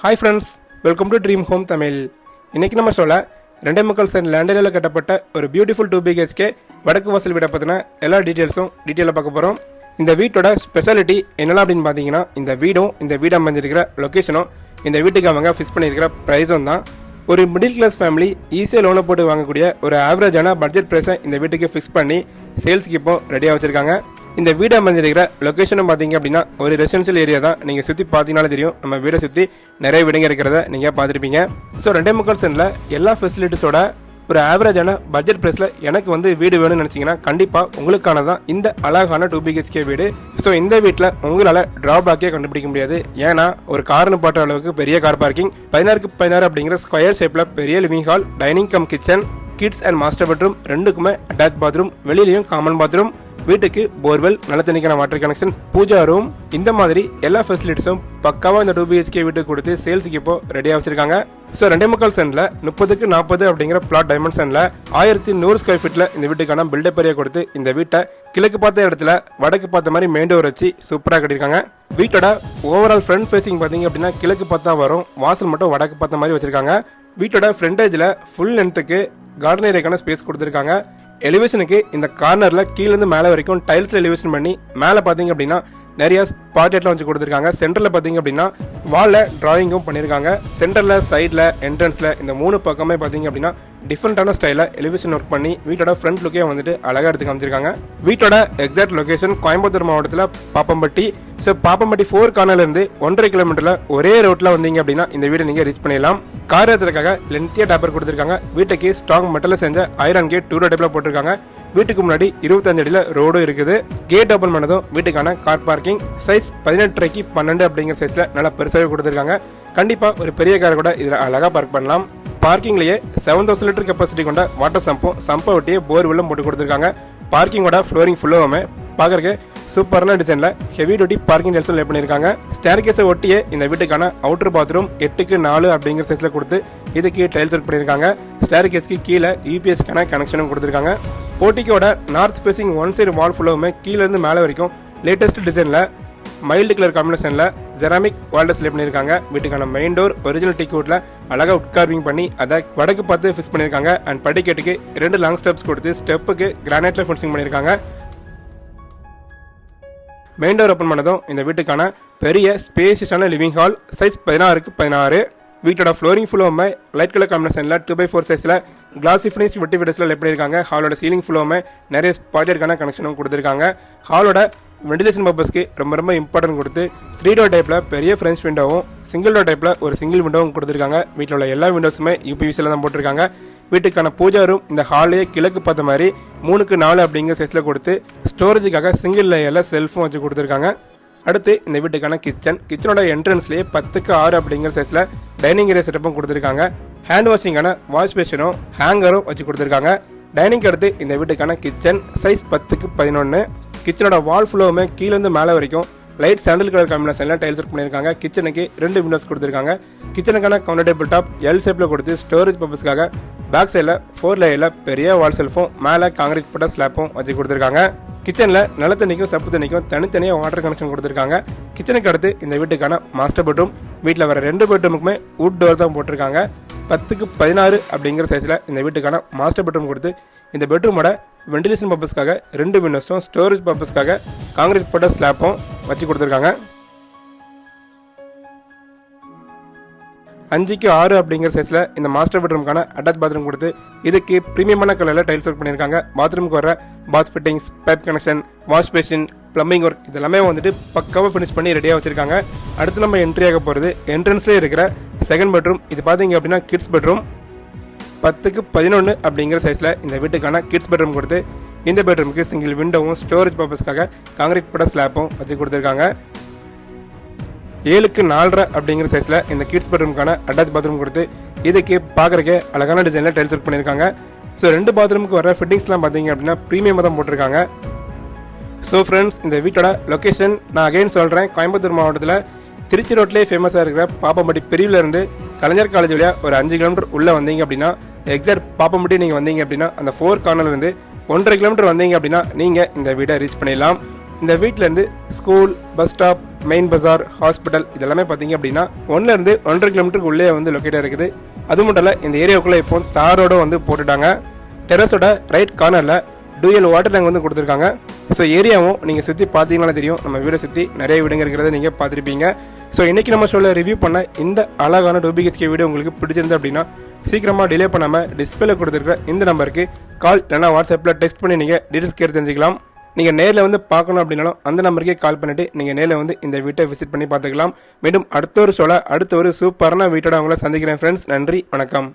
Hi friends welcome to dream home Tamil இன்றைக்கி நம்ம சொல்ல ரெண்டே முக்கால் சென்ட் லேண்டரில் கட்டப்பட்ட ஒரு பியூட்டிஃபுல் டூ பிஹெச்கே வடக்கு வாசல் வீடை பற்றின எல்லா டீட்டெயில்ஸும் டீட்டெயிலாக பார்க்க போகிறோம் இந்த வீட்டோட ஸ்பெஷாலிட்டி என்னெல்லாம் அப்படின்னு பார்த்தீங்கன்னா இந்த வீடும் இந்த வீடு அமைஞ்சிருக்கிற லொக்கேஷனும் இந்த வீட்டுக்கு அவங்க ஃபிக்ஸ் பண்ணியிருக்கிற ப்ரைஸும் தான். ஒரு மிடில் கிளாஸ் ஃபேமிலி ஈஸியாக லோனை போட்டு வாங்கக்கூடிய ஒரு ஆவரேஜான பட்ஜெட் ப்ரைஸை இந்த வீட்டுக்கு ஃபிக்ஸ் பண்ணி சேல்ஸ்க்கு இப்போ ரெடியாக வச்சுருக்காங்க. இந்த வீடு அமைஞ்சிருக்கிற லொக்கேஷனும் பார்த்தீங்க அப்படின்னா ஒரு ரெசிடென்ஷியல் ஏரியா தான். நீங்கள் சுற்றி பார்த்தீங்கனாலே தெரியும் நம்ம வீடை சுற்றி நிறைய வீடுங்க இருக்கிறத நீங்கள் பார்த்துருப்பீங்க. ஸோ ரெண்டே முக்கால் சென்டில் எல்லா ஃபெசிலிட்டிஸோட ஒரு ஆவரேஜான பட்ஜெட் ப்ரைஸில் எனக்கு வந்து வீடு வேணும்னு நினச்சிங்கன்னா கண்டிப்பாக உங்களுக்கான தான் இந்த அழகான டூ பிஹெச்கே வீடு. ஸோ இந்த வீட்டில் உங்களால் ட்ராபேக்கே கண்டுபிடிக்க முடியாது. ஏன்னா ஒரு கார்னு பாட்ட அளவுக்கு பெரிய கார் பார்க்கிங் பதினாறுக்கு பதினாறு அப்படிங்கிற ஸ்கொயர் ஷேப்பில் பெரிய living hall dining cum kitchen kids and master bedroom ரெண்டுக்குமே அட்டாச் பாத்ரூம் வெளியிலையும் காமன் பாத்ரூம் வீட்டுக்கு போர்வெல் நல்ல தண்ணிக்கான வாட்டர் கனெக்ஷன் பூஜா ரூம் இந்த மாதிரி எல்லா ஃபெசிலிட்டிஸும் பக்காவாக இந்த டூ பிஹெச்கே வீட்டுக்கு கொடுத்து சேல்ஸுக்கு இப்போ ரெடியாக வச்சிருக்காங்க. ஸோ ரெண்டே முக்கால் சென்டில் முப்பதுக்கு நாற்பது அப்படிங்கிற பிளாட் சென்டில் ஆயிரத்தி நூறு ஸ்கொயர் ஃபீட்டில் இந்த வீட்டுக்கான பில்டப் ஏரியா கொடுத்து இந்த வீட்டை கிழக்கு பார்த்த இடத்துல வடக்கு பார்த்த மாதிரி மெயின் டோர் வச்சு சூப்பராக கட்டியிருக்காங்க. வீட்டோட ஓவரால் ஃப்ரண்ட் ஃபேஸிங் பார்த்தீங்க அப்படின்னா கிழக்கு பார்த்தா வரும் வாசல் மட்டும் வடக்கு பார்த்த மாதிரி வச்சிருக்காங்க. வீட்டோட ஃப்ரண்டேஜில் ஃபுல் லென்த்துக்கு கார்டன் ஏரியாக்கான ஸ்பேஸ் கொடுத்துருக்காங்க. எலிவேஷனுக்கு இந்த கார்னரில் கீழேருந்து மேலே வரைக்கும் டைல்ஸ் எலிவேஷன் பண்ணி மேலே பார்த்தீங்க அப்படின்னா நிறைய ஸ்பாட்லைட்லாம் வச்சு கொடுத்துருக்காங்க. சென்டரில் பார்த்தீங்க அப்படின்னா வாலில் டிராயிங்கும் பண்ணியிருக்காங்க. சென்டரில் சைடில் என்ட்ரன்ஸில் இந்த மூணு பக்கமே பார்த்தீங்க அப்படின்னா டிஃப்ரெண்ட்டான ஸ்டைலில் எலிவேஷன் ஒர்க் பண்ணி வீட்டோட ஃப்ரண்ட் லுக்கே வந்துட்டு அழகாக எடுத்து காமிச்சிருக்காங்க. வீட்டோட எக்ஸாக்ட் லொக்கேஷன் கோயம்புத்தூர் மாவட்டத்தில் பாப்பம்பட்டி. ஸோ பாப்பம்பட்டி ஃபோர் கார்னர்லேருந்து ஒன்றரை கிலோமீட்டரில் ஒரே ரோட்டில் வந்தீங்க அப்படின்னா இந்த வீடை நீங்கள் ரீச் பண்ணிடலாம். கார் ஏற்றுறதுக்காக லென்த்தியாக டேப்பர் கொடுத்துருக்காங்க. வீட்டுக்கு ஸ்ட்ராங் மெட்டலில் செஞ்ச ஐரன் கேட் டூ டைப்பில் போட்டிருக்காங்க. வீட்டுக்கு முன்னாடி இருபத்தஞ்சு அடியில் ரோடும் இருக்குது. கேட் ஓப்பன் பண்ணதும் வீட்டுக்கான கார் பார்க்கிங் சைஸ் பதினெட்டரைக்கு பன்னெண்டு அப்படிங்கிற சைஸில் நல்லா பெருசாகவே கொடுத்துருக்காங்க. கண்டிப்பாக ஒரு பெரிய கார் கூட இதில் அழகாக பார்க் பண்ணலாம். பார்க்கிங்லேயே செவன் தௌசண்ட் லிட்டர் கெப்பாசிட்டி கொண்ட வாட்டர் சம்பும் சம்பை ஒட்டியே போர் வெல்லும் போட்டு கொடுத்துருக்காங்க. பார்க்கிங்கோட ஃப்ளோரிங் ஃபுல்லாகவுமே பார்க்கறக்கு சூப்பரான டிசைனில் ஹெவி டியூட்டி பார்க்கிங் டெல்ஸில் லே பண்ணியிருக்காங்க. ஸ்டேர் கேஸை ஒட்டியே இந்த வீட்டுக்கான அவுட்டர் பாத்ரூம் எட்டுக்கு நாலு அப்படிங்கிற சைஸில் கொடுத்து இதுக்கு டைல்ஸ் ஒர்க் பண்ணியிருக்காங்க. ஸ்டேர் கேஸ்க்கு கீழே யூபிஎஸ்க்கான கனெக்ஷனும் கொடுத்துருக்காங்க. போட்டிக்கோட north facing one side wall ஃபுல்லாவுமே கீழேருந்து மேலே வரைக்கும் லேட்டஸ்ட் டிசைனில் மைல்டு கலர் காம்பினேஷனில் ஜெராமிக் வால்டஸ் லே பண்ணியிருக்காங்க. வீட்டுக்கான மெயின் டோர் ஒரிஜினல் டிக்கெட்டில் அழகாக உட்கார்விங் பண்ணி அதை வடக்கு பார்த்து ஃபிக்ஸ் பண்ணியிருக்காங்க. அண்ட் படிக்கட்டுக்கு ரெண்டு லாங் ஸ்டெப்ஸ் கொடுத்து ஸ்டெப்புக்கு கிரானைட்டில் ஃபினிஷிங் பண்ணியிருக்காங்க. மெயின் டோர் ஓப்பன் பண்ணதும் இந்த வீட்டுக்கான பெரிய ஸ்பேசியஸான லிவிங் ஹால் சைஸ் பதினாறுக்கு பதினாறு. வீட்டோட ஃப்ளோரிங் ஃபுல்லோமே லைட் கலர் காம்பினேஷனில் டூ பை ஃபோர் சைஸில் கிளாஸி ஃபினிஷ் வெட்டி விடஸில் எப்படி இருக்காங்க? ஹாலோட சீலிங் ஃபுல்லோமே நிறைய ஸ்பாய்லருக்கான கனெக்ஷனும் கொடுத்துருக்காங்க. ஹாலோட வெண்டிலேஷன் பர்பஸ்க்கு ரொம்ப ரொம்ப இம்பார்ட்டன்ட் கொடுத்து த்ரீ டோர் டைப்பில் பெரிய ஃப்ரெஞ்ச் விண்டோவும் சிங்கிள் டோர் டைப்பில் ஒரு சிங்கிள் விண்டோவும் கொடுத்துருக்காங்க. வீட்டில் உள்ள எல்லா விண்டோஸுமே யூபிவிசியில் தான் போட்டிருக்காங்க. வீட்டுக்கான பூஜா ரூம் இந்த ஹாலையே கிழக்கு பார்த்த மாதிரி மூணுக்கு நாலு அப்படிங்கிற சைஸில் கொடுத்து ஸ்டோரேஜுக்காக சிங்கிள் லேயரில் செல்ஃபும் வச்சு கொடுத்துருக்காங்க. அடுத்து இந்த வீட்டுக்கான கிச்சன் கிச்சனோட என்ட்ரன்ஸ்லேயே பத்துக்கு ஆறு அப்படிங்கிற சைஸில் டைனிங் ஏரியா செட்டப்பும் கொடுத்துருக்காங்க. ஹேண்ட் வாஷிங்கான வாஷ் பேஷனும் ஹேங்கரும் வச்சு கொடுத்துருக்காங்க. டைனிங் அடுத்து இந்த வீட்டுக்கான கிச்சன் சைஸ் பத்துக்கு பதினொன்று கிச்சனோட வால் ஃபுல்லோவுமே கீழேருந்து மேலே வரைக்கும் லைட் சாண்டில் கலர் காம்பினேஷனில் டைல்ஸ் ஒர்க் பண்ணியிருக்காங்க. கிச்சனுக்கு ரெண்டு விண்டோஸ் கொடுத்துருக்காங்க. கிச்சனுக்கான கவுண்டர் டேபிள் டாப் எல் ஷேப்பில் கொடுத்து ஸ்டோரேஜ் பர்பஸ்க்காக பேக் சைடில் ஃபோர் லேயரில் பெரிய வால் செல்ஃபும் மேலே காங்கிரீட் போட்ட ஸ்லாப்பும் வச்சு கொடுத்துருக்காங்க. கிச்சனில் நல்ல தண்ணிக்கும் சப்பு தண்ணிக்கும் தனித்தனியாக வாட்டர் கனெக்ஷன் கொடுத்துருக்காங்க. கிச்சனுக்கு அடுத்து இந்த வீட்டுக்கான மாஸ்டர் பெட்ரூம் வீட்டில் வர ரெண்டு பெட்ரூமுக்குமே வுட் டோர் தான் போட்டிருக்காங்க. பத்துக்கு பதினாறு அப்படிங்கிற சைஸில் இந்த வீட்டுக்கான மாஸ்டர் பெட்ரூம் கொடுத்து இந்த பெட்ரூமோட வெண்டிலேஷன் பர்பஸ்க்காக ரெண்டு விண்டோஸும் ஸ்டோரேஜ் பர்பஸ்க்காக காங்கிரீட் போட்ட ஸ்லாப்பும் வச்சு கொடுத்துருக்காங்க. அஞ்சுக்கு ஆறு அப்படிங்கிற சைஸில் இந்த மாஸ்டர் பெட்ரூம்க்கான அட்டாச் பாத்ரூம் கொடுத்து இதுக்கு ப்ரீமியமான கலரில் டைல்ஸ் ஒர்க் பண்ணியிருக்காங்க. பாத்ரூமுக்கு வர bath fittings pipe connection wash basin plumbing work இதெல்லாமே வந்துட்டு பக்காவாக ஃபினிஷ் பண்ணி ரெடியாக வச்சுருக்காங்க. அடுத்து நம்ம என்ட்ரி ஆக போகிறது என்ட்ரன்ஸ்லேயே இருக்கிற செகண்ட் பெட்ரூம் இது பார்த்தீங்க அப்படின்னா கிட்ஸ் பெட்ரூம் பத்துக்கு பதினொன்று அப்படிங்கிற சைஸில் இந்த வீட்டுக்கான கிட்ஸ் பெட்ரூம் கொடுத்து இந்த பெட்ரூமுக்கு சிங்கிள் விண்டோவும் ஸ்டோரேஜ் பர்பஸ்க்காக காங்கிரீட் பட ஸ்லாப்பும் வச்சு கொடுத்துருக்காங்க. ஏழுக்கு நாலரை அப்படிங்கிற சைஸில் இந்த கிட்ஸ் பெட்ரூமுக்கான அட்டாச் பாத்ரூம் கொடுத்து இதுக்கு பார்க்குறக்கே அழகான டிசைனில் டைல்ஸ் ஒர்க் பண்ணியிருக்காங்க. ஸோ ரெண்டு பாத்ரூமுக்கு வர ஃபிட்டிங்ஸ்லாம் பார்த்தீங்க அப்படின்னா ப்ரீமியமாக தான் போட்டிருக்காங்க. ஸோ ஃப்ரெண்ட்ஸ் இந்த வீட்டோட லொக்கேஷன் நான் அகைன் சொல்கிறேன் கோயம்புத்தூர் மாவட்டத்தில் திருச்சி ரோட்லேயே ஃபேமஸாக இருக்கிற பாப்பம்பட்டி பிரிவிலேருந்து கலைஞர் காலேஜ் வழியாக ஒரு அஞ்சு கிலோமீட்டர் உள்ளே வந்தீங்க அப்படின்னா எக்ஸாக்ட் பாப்பம்பட்டி நீங்கள் வந்தீங்க அப்படின்னா அந்த ஃபோர் கார்னர்லேருந்து ஒன்றரை கிலோமீட்டர் வந்தீங்க அப்படின்னா நீங்கள் இந்த வீடை ரீச் பண்ணிடலாம். இந்த வீட்டிலேருந்து school bus stop main bazaar hospital இதெல்லாமே பார்த்தீங்க அப்படின்னா ஒன்லேருந்து ஒன்றரை கிலோமீட்டருக்கு உள்ளே வந்து லொக்கேட்டாக இருக்குது. அது மட்டும் இல்லை இந்த ஏரியாவுக்குள்ளே இப்போ தாரோட வந்து போட்டுட்டாங்க. டெரஸோட ரைட் கார்னரில் டூயல் வாட்டர் டேங்க் வந்து கொடுத்துருக்காங்க. ஸோ ஏரியாவும் நீங்கள் சுற்றி பார்த்தீங்கன்னா தெரியும். நம்ம வீடை சுற்றி நிறைய வீடுங்க இருக்கிறத நீங்கள் பார்த்துருப்பீங்க. ஸோ இன்றைக்கி நம்ம ஷோவில் ரிவ்யூ பண்ண இந்த அழகான டூபிகேஸ்கே வீடியோ உங்களுக்கு பிடிச்சிருந்தது அப்படின்னா சீக்கிரமாக டிலே பண்ணாமல் டிஸ்பிளே கொடுத்துருக்க இந்த நம்பருக்கு கால் இல்லைனா வாட்ஸ்அப்பில் டெக்ஸ்ட் பண்ணி நீங்கள் டீட்டெயில்ஸ் கேட்டு தெரிஞ்சுக்கலாம். நீங்கள் நேரில் வந்து பார்க்கணும் அப்படின்னாலும் அந்த நம்பருக்கே கால் பண்ணிவிட்டு நீங்கள் நேரில் வந்து இந்த வீட்டை விசிட் பண்ணி பார்த்துக்கலாம். மீண்டும் அடுத்த ஒரு சொல்ல அடுத்த ஒரு சூப்பரான வீட்டோட அவங்கள சந்திக்கிறேன் ஃப்ரெண்ட்ஸ் நன்றி வணக்கம்.